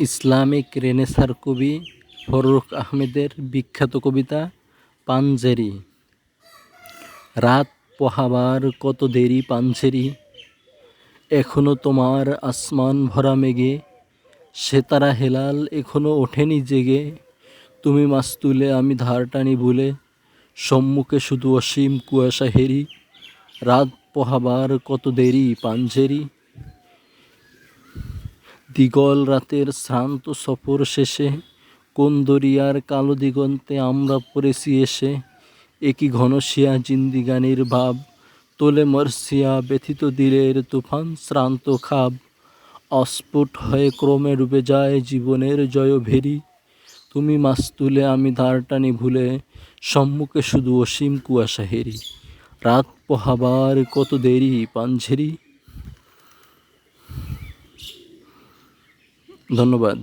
Islamic রেনেসার কবি ফররুখ আহমেদের বিখ্যাত কবিতা পাঞ্জেরি রাত পোহাবার কত দেরি পাঞ্জেরি এখনও তোমার আসমান ভরা মেঘে সেতারা হেলাল এখনও ওঠেনি জেগে। তুমি মাছ তুলে আমি ধার টানি ভুলে, সম্মুখে শুধু অসীম কুয়াশা হেরি। রাত পোহাবার কত দেরি পাঞ্জেরি দিগল রাতের শ্রান্ত সফর শেষে, কোন দরিয়ার কালো দিগন্তে আমরা পড়েছি এসে? একই ঘনশিয়া জিন্দিগানির ভাব? তোলে মরসিয়া ব্যথিত দিলের তুফান শ্রান্ত খাব। অস্ফুট হয়ে ক্রমে ডুবে যায় জীবনের জয় ভেরি তুমি মাছ তুলে আমি ধার টানি ভুলে, সম্মুখে শুধু অসীম কুয়াশা হেরি। রাত পোহাবার কত দেরি পাঞ্ঝেরি ধন্যবাদ।